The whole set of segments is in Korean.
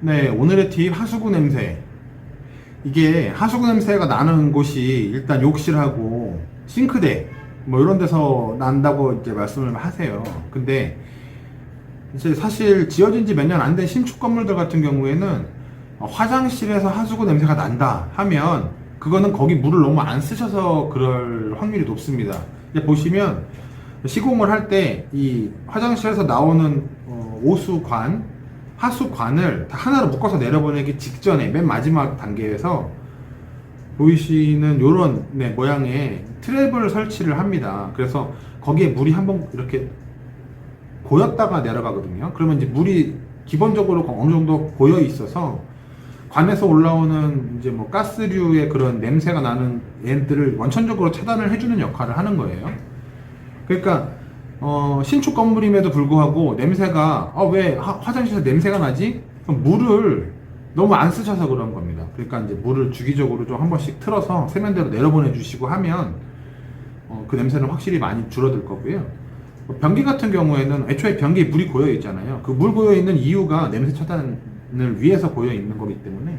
네, 오늘의 팁 하수구 냄새. 이게 하수구 냄새가 나는 곳이 일단 욕실하고 싱크대 뭐 이런 데서 난다고 이제 말씀을 하세요. 근데 이제 사실 지어진 지 몇 년 안 된 신축 건물들 같은 경우에는 어, 화장실에서 하수구 냄새가 난다 하면 그거는 거기 물을 너무 안 쓰셔서 그럴 확률이 높습니다. 이제 보시면 시공을 할 때 이 화장실에서 나오는 어, 오수관, 하수관을 다 하나로 묶어서 내려보내기 직전에 맨 마지막 단계에서 보이시는 요런 네, 모양의 트랩을 설치를 합니다. 그래서 거기에 물이 한번 이렇게 고였다가 내려가거든요. 그러면 이제 물이 기본적으로 어느 정도 고여 있어서 관에서 올라오는 이제 뭐 가스류의 그런 냄새가 나는 얘들을 원천적으로 차단을 해주는 역할을 하는 거예요. 그러니까 어, 신축 건물임에도 불구하고 냄새가 아, 왜 화- 화장실에서 냄새가 나지? 그럼 물을 너무 안 쓰셔서 그런 겁니다. 그러니까 이제 물을 주기적으로 좀 한 번씩 틀어서 세면대로 내려보내 주시고 하면 어, 그 냄새는 확실히 많이 줄어들 거고요. 뭐 변기 같은 경우에는 애초에 변기에 물이 고여 있잖아요. 그 물 고여 있는 이유가 냄새 차단을 위해서 고여 있는 거기 때문에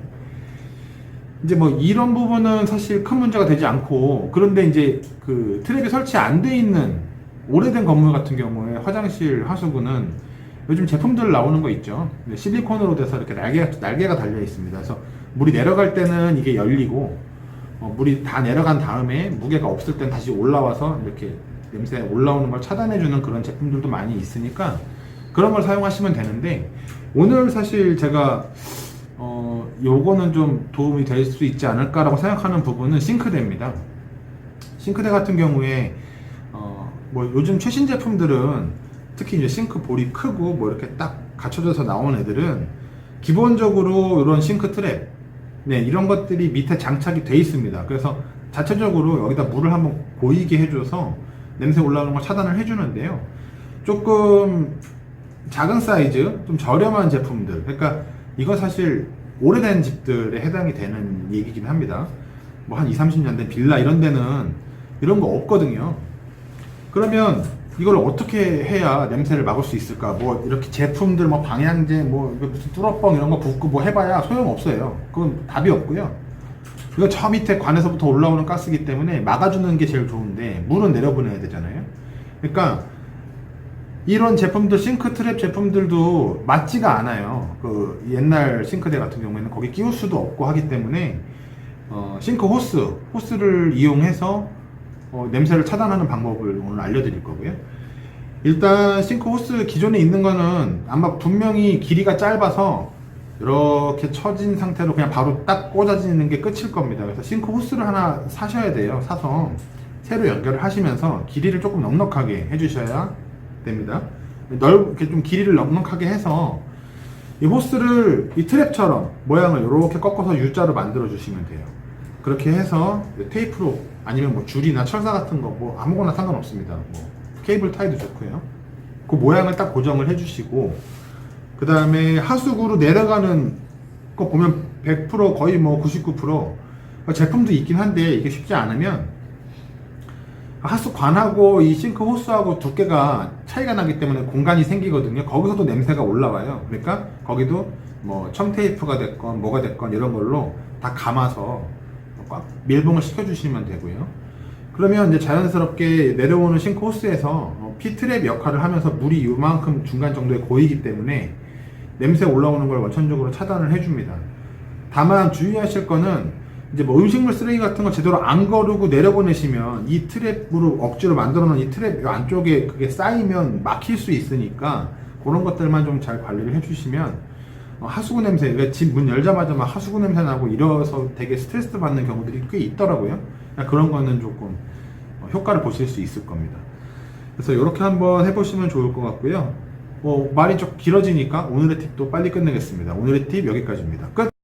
이제 뭐 이런 부분은 사실 큰 문제가 되지 않고 그런데 이제 그 트랩이 설치 안 돼 있는 오래된 건물 같은 경우에 화장실 하수구는 요즘 제품들 나오는 거 있죠. 실리콘으로 돼서 이렇게 날개가, 날개가 달려 있습니다. 그래서 물이 내려갈 때는 이게 열리고 어, 물이 다 내려간 다음에 무게가 없을 땐 다시 올라와서 이렇게 냄새 올라오는 걸 차단해주는 그런 제품들도 많이 있으니까 그런 걸 사용하시면 되는데 오늘 사실 제가 어, 요거는 좀 도움이 될 수 있지 않을까라고 생각하는 부분은 싱크대입니다. 싱크대 같은 경우에 어, 뭐 요즘 최신 제품들은 특히 이제 싱크 볼이 크고 뭐 이렇게 딱 갖춰져서 나온 애들은 기본적으로 이런 싱크 트랩 네 이런 것들이 밑에 장착이 돼 있습니다. 그래서 자체적으로 여기다 물을 한번 고이게 해줘서 냄새 올라오는 걸 차단을 해주는데요. 조금 작은 사이즈, 좀 저렴한 제품들. 그러니까 이거 사실 오래된 집들에 해당이 되는 얘기긴 합니다. 뭐 한 2, 30년 된 빌라 이런 데는 이런 거 없거든요. 그러면 이걸 어떻게 해야 냄새를 막을 수 있을까? 뭐 이렇게 제품들 뭐 방향제 뭐 무슨 뚫어뻥 이런 거 붓고 뭐 해봐야 소용없어요. 그건 답이 없고요. 이거 저 밑에 관에서부터 올라오는 가스기 때문에 막아주는 게 제일 좋은데 물은 내려보내야 되잖아요. 그러니까 이런 제품들 싱크 트랩 제품들도 맞지가 않아요. 그 옛날 싱크대 같은 경우에는 거기 끼울 수도 없고 하기 때문에 어, 싱크 호스 호스를 이용해서 어, 냄새를 차단하는 방법을 오늘 알려드릴 거고요. 일단 싱크 호스 기존에 있는 거는 아마 분명히 길이가 짧아서 이렇게 처진 상태로 그냥 바로 딱 꽂아지는 게 끝일 겁니다. 그래서 싱크 호스를 하나 사셔야 돼요. 사서 새로 연결을 하시면서 길이를 조금 넉넉하게 해주셔야 됩니다. 넓게 좀 길이를 넉넉하게 해서 이 호스를 이 트랩처럼 모양을 이렇게 꺾어서 U자로 만들어 주시면 돼요. 그렇게 해서 테이프로 아니면 뭐 줄이나 철사 같은 거 뭐 아무거나 상관없습니다. 뭐 케이블 타이도 좋고요. 그 모양을 딱 고정을 해주시고 그 다음에 하수구로 내려가는 거 보면 100% 거의 뭐 99% 제품도 있긴 한데 이게 쉽지 않으면 하수관하고 이 싱크 호스하고 두께가 차이가 나기 때문에 공간이 생기거든요. 거기서도 냄새가 올라와요. 그러니까 거기도 뭐 첨테이프가 됐건 뭐가 됐건 이런 걸로 다 감아서 꽉 밀봉을 시켜주시면 되고요. 그러면 이제 자연스럽게 내려오는 싱크 호스에서 어, 피트랩 역할을 하면서 물이 이만큼 중간 정도에 고이기 때문에 냄새 올라오는 걸 원천적으로 차단을 해줍니다. 다만 주의하실 거는 이제 뭐 음식물 쓰레기 같은 거 제대로 안 거르고 내려보내시면 이 트랩으로 억지로 만들어 놓은 이 트랩 안쪽에 그게 쌓이면 막힐 수 있으니까 그런 것들만 좀 잘 관리를 해주시면 어, 하수구 냄새, 그러니까 집문 열자마자 막 하수구 냄새 나고 이래서 되게 스트레스 받는 경우들이 꽤 있더라고요. 그러니까 그런 거는 조금 어, 효과를 보실 수 있을 겁니다. 그래서 이렇게 한번 해보시면 좋을 것 같고요. 뭐 말이 좀 길어지니까 오늘의 팁도 빨리 끝내겠습니다. 오늘의 팁 여기까지입니다. 끝!